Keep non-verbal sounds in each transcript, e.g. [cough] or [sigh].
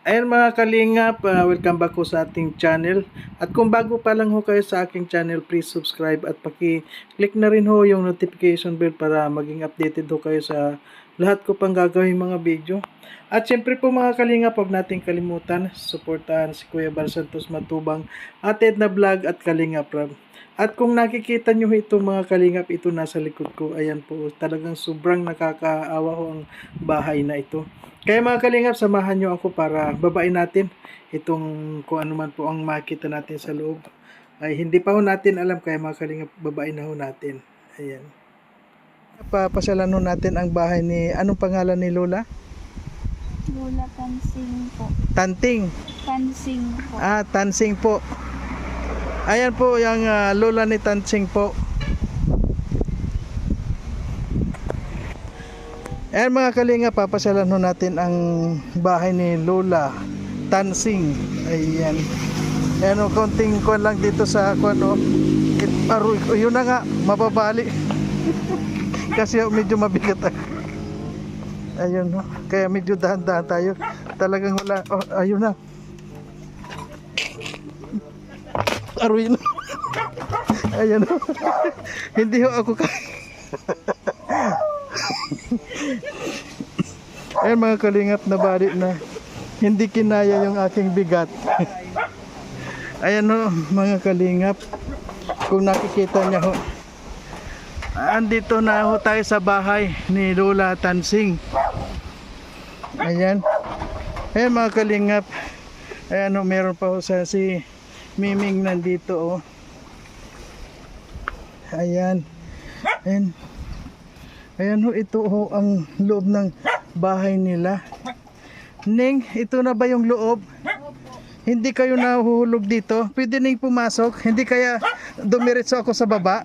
Ayan mga kalingap, uh, welcome back ko sa ating channel. At kung bago pa lang ho kayo sa aking channel, please subscribe at paki-click na rin ho yung notification bell para maging updated ho kayo sa lahat ko pang gagawin mga video. At syempre po mga kalingap, huwag nating kalimutan, suportahan si Kuya Bar Santos Matubang, Ated na Vlog at Kalingap Rab. At kung nakikita nyo itong mga kalingap, ito nasa likod ko. Ayan po, talagang sobrang nakakaawa ho ang bahay na ito. Kaya mga kalingap, samahan nyo ako para babain natin itong kung ano man po ang makita natin sa loob. Ay hindi pa ho natin alam kaya mga kalingap, babain na ho natin. Ayan. Papasyalan ho natin ang bahay ni, anong pangalan ni Lola? Lola Tansing po. Tanting. Tansing po. Ah, Tansing po. Ayan po yung ah, lola ni Tansing po. Ayan mga kalinga, papasalan natin ang bahay ni Lola Tansing. Ayan. Ayan o, konting kuwan lang dito sa kuwan o. It, yun na nga, mababali. [laughs] Kasi medyo mabigat. Ayun no. Kaya medyo dahan-dahan tayo. Talagang wala. Oh, ayun na. Aroy na. [laughs] Ayan o. [laughs] Hindi ho ako kaya. Ayan [laughs] mga kalingap na bali na hindi kinaya yung aking bigat. [laughs] Ayan ho mga kalingap. Kung nakikita niya ho. Andito na ho tayo sa bahay ni Lola Tansing. Ayan. Ayan mga kalingap. Ayan ho, meron pa ho sa si Miming nandito oh. Ayan. Ayan. Ayan ho, ito ho ang loob ng bahay nila. Ning, ito na ba yung loob? Hindi kayo nahuhulog dito? Pwede ning pumasok? Hindi kaya dumiretso ako sa baba?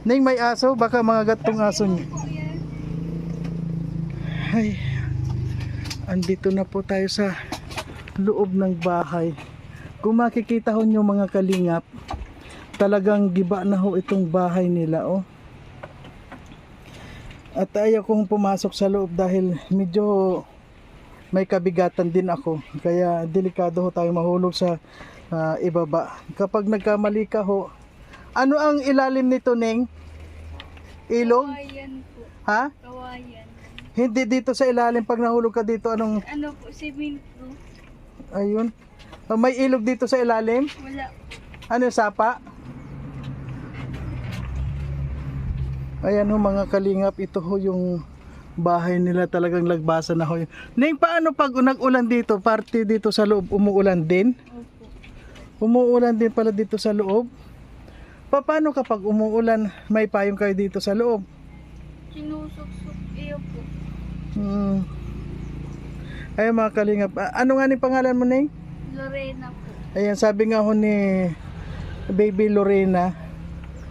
Ning, may aso? Baka mga gatong aso niyo. Ay, andito na po tayo sa loob ng bahay. Kung makikita ho nyo mga kalingap, talagang giba na ho itong bahay nila oh. At ayaw kong pumasok sa loob dahil medyo may kabigatan din ako. Kaya delikado ho tayo mahulog sa ah, ibaba. Kapag nagkamali ka ho, ano ang ilalim nito, Neng? Ilog? Kawayan po. Ha? Kawayan. Hindi dito sa ilalim pag nahulog ka dito, anong, Ano po, cement po. ayun. Ah, May ilog dito sa ilalim? Wala. Ano sapa? Ayan ho mga kalingap, ito ho yung bahay nila talagang lagbasan na ho. Ning paano pag nag-ulan dito, parte dito sa loob, umuulan din? Umuulan din pala dito sa loob? Pa- Paano kapag umuulan, may payong kayo dito sa loob? Sinusok-sok iyo po. Hmm. Ayan mga kalingap, ano nga ni pangalan mo Ning? Lorena po. Ayan, sabi nga ho ni Baby Lorena.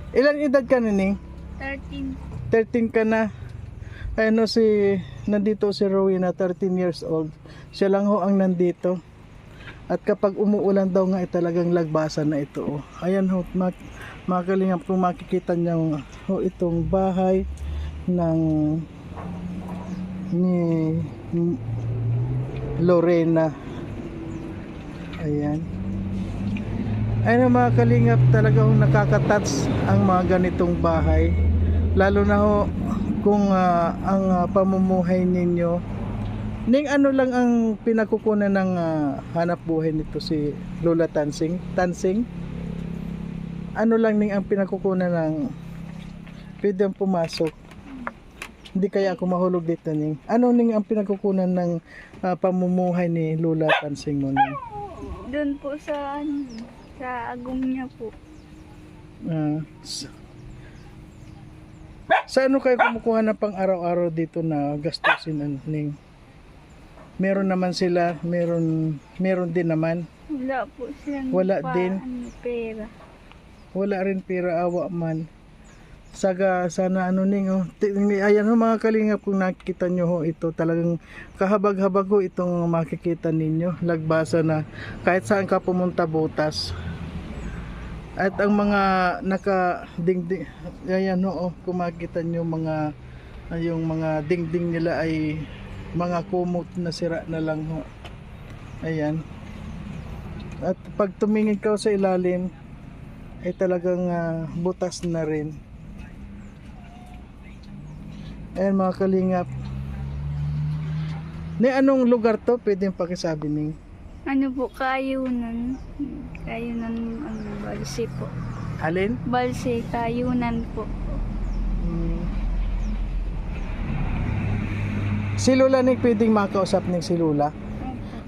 Ilan edad ka na Ning? 13 po. 13 ka na. Ano si nandito si Rowena 13 years old. Siya lang ho ang nandito. At kapag umuulan daw nga ay talagang lagbasan na ito. Oh. Ayan ho, mak mga kalingap kung makikita niyo ho itong bahay ng ni Lorena. Ayan. Ayun mga kalingap talaga nakaka-touch ang mga ganitong bahay lalo na ho kung ah, ang ah, pamumuhay ninyo. Ning ano lang ang pinakukunan ng ah, hanap buhay nito si Lola Tansing? Tansing? Ano lang ning ang pinakukunan ng pwede pumasok? Hindi kaya ako mahulog dito ning. Ano ning ang pinakukunan ng ah, pamumuhay ni Lola Tansing mo ning? Doon po sa sa agong niya po. Ah, sa, ano kayo kumukuha ng pang araw-araw dito na gastusin ano, ning? Meron naman sila, meron meron din naman. Wala po silang Wala pa- din. Ano, pera. Wala rin pera awa man. Saga sana ano ning oh. Ayan ho mga kalingap kung nakikita nyo ho ito talagang kahabag-habag ho itong makikita ninyo. Lagbasa na kahit saan ka pumunta butas. At ang mga naka dingding ayan ho kung makikita nyo mga yung mga dingding nila ay mga kumot na sira na lang ho. Ayan. At pag tumingin ka sa ilalim, ay talagang ah, butas na rin. Ayan mga kalingap. Ni anong lugar to? Pwede yung pakisabi ning. Ano po, kayunan. Kayunan, ano, balse po. Alin? Balse, kayunan po. Hmm. Si Lola ni pwedeng makausap ning si Lola.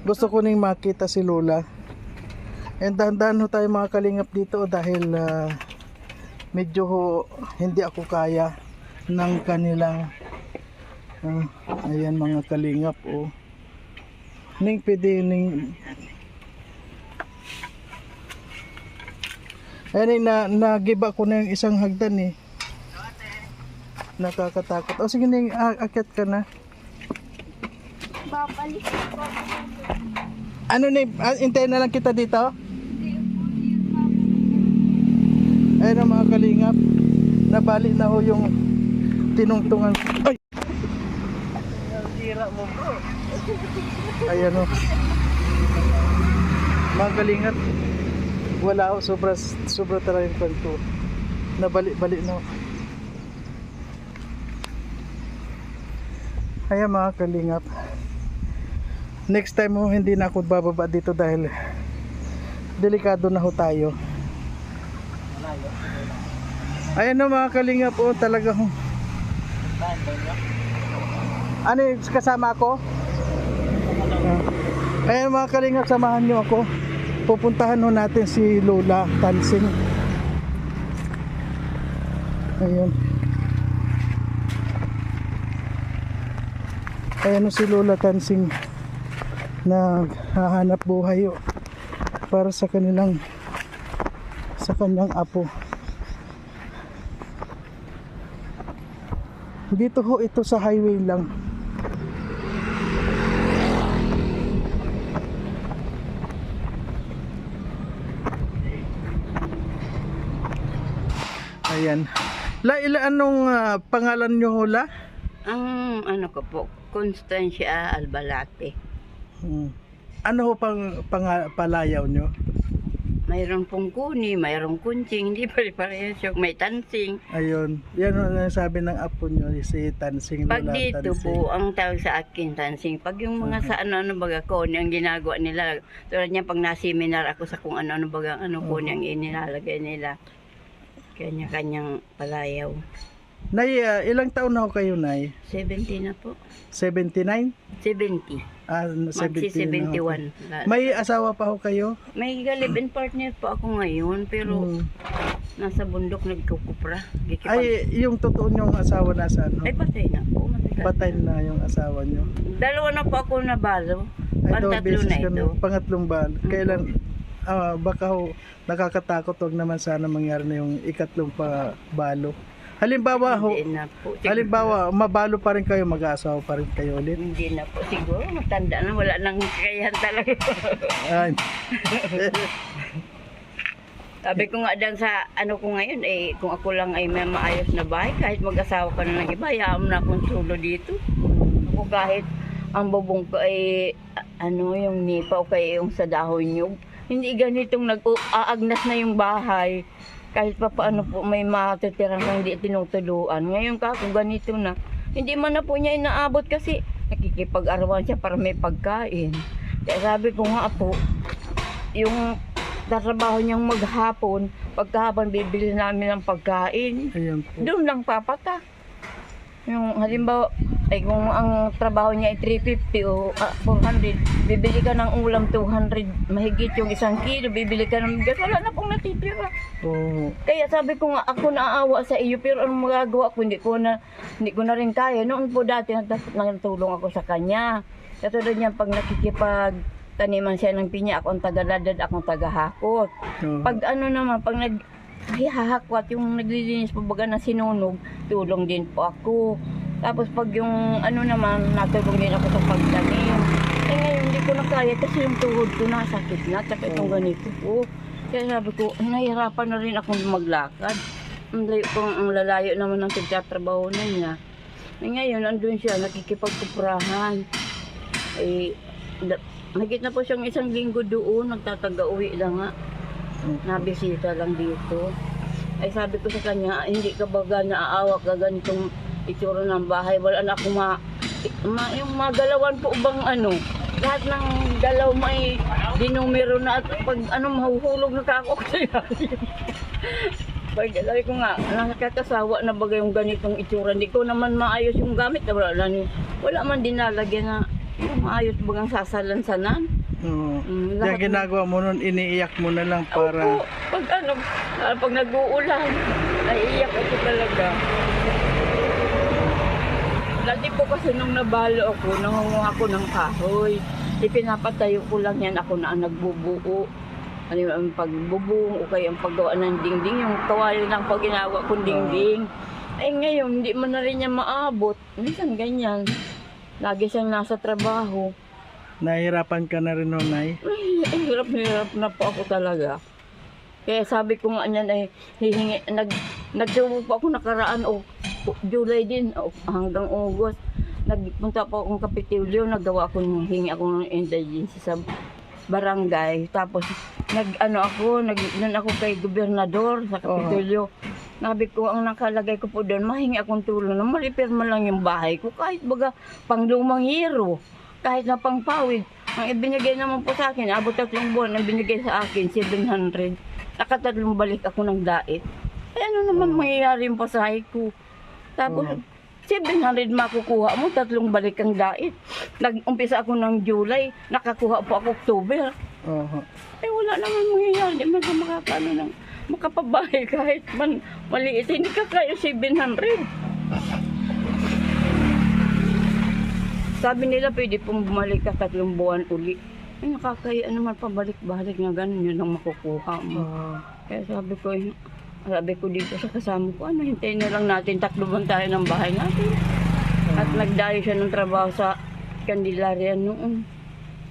Gusto ko ning makita si Lola. And dahan-dahan ho tayo mga kalingap dito dahil ah, medyo ho, hindi ako kaya ng kanilang ah, ayan mga kalingap oh. Ning pwede ning Ayan eh, na nagiba ko na yung isang hagdan eh. Nakakatakot. O sige ning a- akyat ka na. Babalik. Ano ni ah, hintayin na lang kita dito? Ayun ang mga kalingap. Nabali na ho yung tinungtungan. Ay! Tira mo bro. Ayan o. Mga kalingap. Wala ho. Sobra, sobra talaga yung kwento. Nabali-bali na. Ayan mga kalingap. Next time ho, hindi na ako bababa dito dahil delikado na ho tayo. Ayan no mga kalingap po, talaga ho. Ano kasama ako? Ayan mga kalingap, samahan nyo ako. Pupuntahan ho natin si Lola Tansing. Ayan ho si Lola Tansing naghahanap buhay para sa kanilang sa kanyang apo. Dito ho ito sa highway lang. Ayan. La ila anong ah, pangalan nyo ho la? Ang ano ko po, Constancia Albalate. Hmm. Ano ho pang, pang palayaw nyo? Mayroong pong kuni, mayroong kunching, hindi pare-parehas yung may tansing. Ayun. Yan ang sabi ng apo nyo, si Tansing Pag Lola dito Tansing. po, ang tawag sa akin tansing. Pag yung mga sa ano-ano baga kuni ang ginagawa nila, tulad niya pag na-seminar ako sa kung ano-ano baga ano kuni ang inilalagay nila. Kanya-kanyang palayaw. Nay, ah, ilang taon na ho kayo, Nay? 70 na po. 79? 70. Ah, Magsi 70 na ho. 71. La- May asawa pa ho kayo? May galibin partner po ako ngayon, pero Hmm. nasa bundok nagkukupra. Gikipag- Ay, yung totoo nyong asawa nasaan ho? Ay, patay na po. Matagal. Patay na yung asawa nyo. Dalawa na po ako nabalo. Ay, Ang dalawang tatlo beses na ka ito. Pangatlong ba? Kailan? Ah, baka ho, nakakatakot. Huwag naman sana mangyari na yung ikatlong pa balo. Halimbawa ho, Hindi na po. Siguro- halimbawa, mabalo pa rin kayo, mag-aasawa pa rin kayo ulit. Hindi na po. Siguro matanda na. Wala nang kakayahan talaga. Ay, [laughs] Sabi ko nga dan sa ano ko ngayon, eh, kung ako lang ay may maayos na bahay, kahit mag-asawa ka na ng iba, hayaan mo na akong solo dito. Ako kahit ang bubong ko ay a- ano yung nipa o kaya yung sa dahon nyug. Hindi ganitong nag-aagnas na yung bahay. Kahit pa paano po may matitirang kang hindi tinutuluan. Ngayon ka kung ganito na, hindi man na po niya inaabot kasi nakikipag-arawan siya para may pagkain. Kaya sabi ko nga po, yung tatrabaho niyang maghapon, pagkahapon bibili namin ng pagkain. ayun po. Doon lang papata. Yung halimbawa, ay kung ang trabaho niya ay 350 o ah, 400, bibili ka ng ulam 200, mahigit yung isang kilo, bibili ka ng bigas, wala na pong natitira. Oo. Kaya sabi ko nga, ako naaawa sa iyo, pero anong magagawa ko, hindi ko na, hindi ko na rin kaya. Noon po dati, nagtulong ako sa kanya. Katulad niya, pag nakikipag taniman siya ng pinya, ako ang taga-ladad, ako ang taga-hakot. Pag ano naman, pag nag ay, hahakwat yung naglilinis po baga ng sinunog, tulong din po ako. Tapos pag yung ano naman, natulong din ako sa pagtanim. Eh ngayon, hindi ko na kaya kasi yung tuhod ko nasakit na, tsaka itong ganito po. Kaya sabi ko, nahihirapan na rin akong maglakad. Ang layo ko, ang lalayo naman ng pagtatrabaho na niya. Eh, ngayon, andun siya, nakikipagkuprahan. Eh, nakita po siyang isang linggo doon, nagtataga-uwi lang nga. Nabisita lang dito. Ay sabi ko sa kanya, "Ah, hindi ka baga naaawa ka ganitong itsura ng bahay. Wala na akong ma, ma yung magalawan po bang ano, lahat ng galaw may dinumero na at pag ano mahuhulog na ka ako kaya. [laughs] pag sabi ko nga, nakakasawa na baga yung ganitong itsura. Hindi ko naman maayos yung gamit. Wala, wala, man dinalagyan na maayos bagang sasalansanan. Oo. Mm, Kaya lahat ginagawa mo nun, iniiyak mo na lang Opo, para... pag ano, ah, pag nag-uulan, naiiyak ako talaga. Dati po kasi nung nabalo ako, nangunguha ako ng kahoy. Ipinapatayo ko lang yan ako na ang nagbubuo. Ano yung ang pagbubong o kaya ang paggawa ng dingding, yung kawali ng pag ginawa kong dingding. Eh ngayon, hindi mo na rin niya maabot. Minsan ganyan. Lagi siyang nasa trabaho. Nahihirapan ka na rin, no, Nay? Ay, hirap na hirap na po ako talaga. Kaya sabi ko nga niyan ay hihingi, nag, nagsubo po ako nakaraan o o, July din o, hanggang August. Nagpunta po akong Kapitulyo, nagawa ako ng hingi ako ng indigency sa barangay. Tapos nag ano ako, nag nun ako kay gobernador sa Kapitulyo. Nabi ko, ang nakalagay ko po doon, mahingi akong tulong na ma-repair man lang yung bahay ko. Kahit baga, pang lumang hero kahit na pang pawid. Ang ibinigay naman po sa akin, abot tatlong buwan, ang binigay sa akin, 700. Nakatatlong balik ako ng dait. Eh ano naman mangyayari yung pasahe ko? Tapos, Oo. 700 makukuha mo, tatlong balik ang dait. Nag-umpisa ako ng July, nakakuha po ako October. Oo. Eh wala naman mangyayari, di man ka makakano ng makapabahay kahit man maliit, hindi ka kaya 700. Sabi nila pwede pong bumalik ka tatlong buwan uli. Ay, nakakaya naman pabalik-balik na ganun yun ang makukuha mo. Oo. Kaya sabi ko, eh, sabi ko dito sa kasama ko, ano, hintayin na lang natin, taklo buwan tayo ng bahay natin. At nagdayo siya ng trabaho sa Candelaria noon.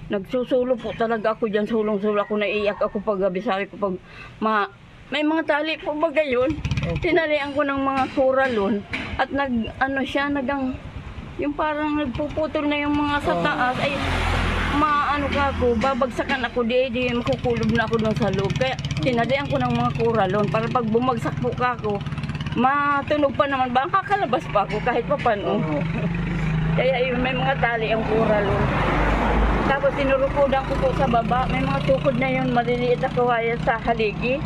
Nagsusulo po talaga ako dyan, sulong-sulo ako, naiiyak ako pag gabi. Sabi ko, pag ma, may mga tali po ba gayon? Tinalian ko ng mga kuralon at nag, ano siya, nagang, yung parang nagpuputol na yung mga sa taas, ay, maano ka ako, babagsakan ako di, di makukulob na ako doon sa loob. Kaya tinalian ko ng mga kuralon para pag bumagsak po ka ako, matunog pa naman ba? Kakalabas pa ako kahit pa paano. Oo. [laughs] Kaya yun, may mga tali ang kuralon. Tapos sinurukodan ko po sa baba, may mga tukod na yun, maliliit na kawayan sa haligi.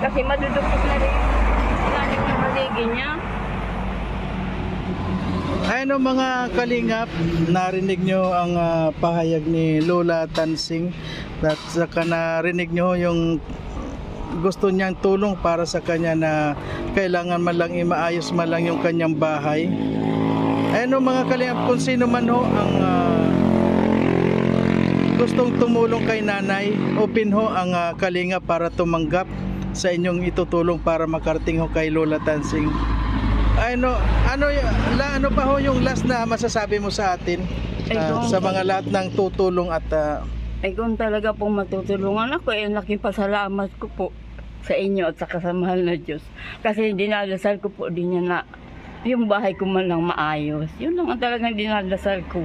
Kasi madudukot na rin yung galing ng haligi niya. Ano mga kalingap, narinig nyo ang ah, pahayag ni Lola Tansing at saka narinig nyo yung gusto niyang tulong para sa kanya na kailangan man lang imaayos man lang yung kanyang bahay. Ano mga kalingap, kung sino man ho ang ah, gustong tumulong kay nanay, open ho ang ah, kalinga para tumanggap sa inyong itutulong para makarating ho kay Lola Tansing. Ano ano la, ano pa ho yung last na masasabi mo sa atin Ay, kung- sa mga lahat ng tutulong at ah, Ay kung talaga pong matutulungan ako, ay laking pasalamat ko po sa inyo at sa kasamahal na Diyos. Kasi dinadasal ko po din niya na yung bahay ko man lang maayos. Yun lang ang talagang dinadasal ko.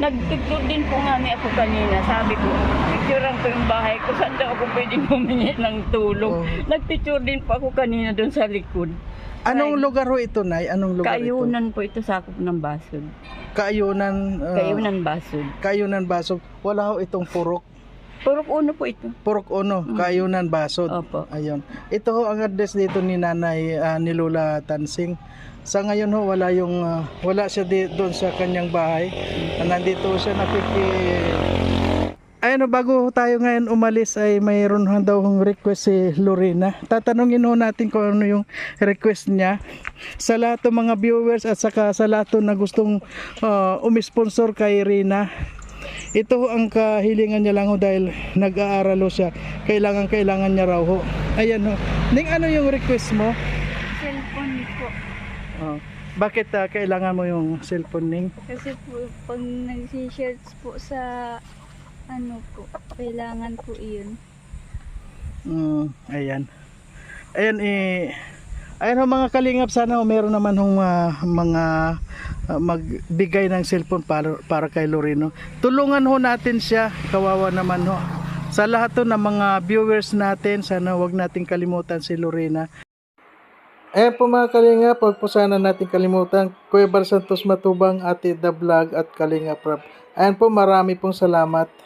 Nagpicture din po nga ni ako kanina. Sabi ko, picturean ko yung bahay ko. [laughs] Saan daw ako pwedeng humingi ng tulong? Oh. Nagpicture din po ako kanina doon sa likod. anong Ay. lugar ho ito nay? Anong lugar ito? Kayunan po ito sakop ng basod. Kaayunan. ah, Kayunan basod. Kayunan Basog. Wala ho itong Purok. Purok uno po ito. Purok Uno, Mm. Kayunan Basod. Opo. Ayun. Ito ho ang address dito ni Nanay ah, ni Lola Tansing. Sa ngayon ho wala yung ah, wala siya di, doon sa kanyang bahay. Ah, nandito siya nakiki Ayun, ho, bago tayo ngayon umalis ay mayroon daw hong request si Lorena. Tatanungin ho natin kung ano yung request niya. Sa lahat ng mga viewers at saka sa lahat na gustong ah, umisponsor kay Rina. Ito ang kahilingan niya lang ho dahil nag-aaral siya. Kailangan kailangan niya raw ho. Ayan ho. Ning ano yung request mo? Bakit ah, kailangan mo yung cellphone ning? Kasi po, pag nag-shirts po sa ano po, kailangan po iyon. Mm, ayan. Ayan eh Ayun ho mga kalingap, sana ho meron naman hong ah, mga ah, magbigay ng cellphone para, para kay Loreno. Tulungan ho natin siya, kawawa naman ho. Sa lahat ho ng mga viewers natin, sana wag nating kalimutan si Lorena. Ayan po mga kalingap, huwag po sana natin kalimutan. Kuya Bar Santos Matubang, Ate The Vlog at Kalingap Rap. Ayan po, marami pong salamat.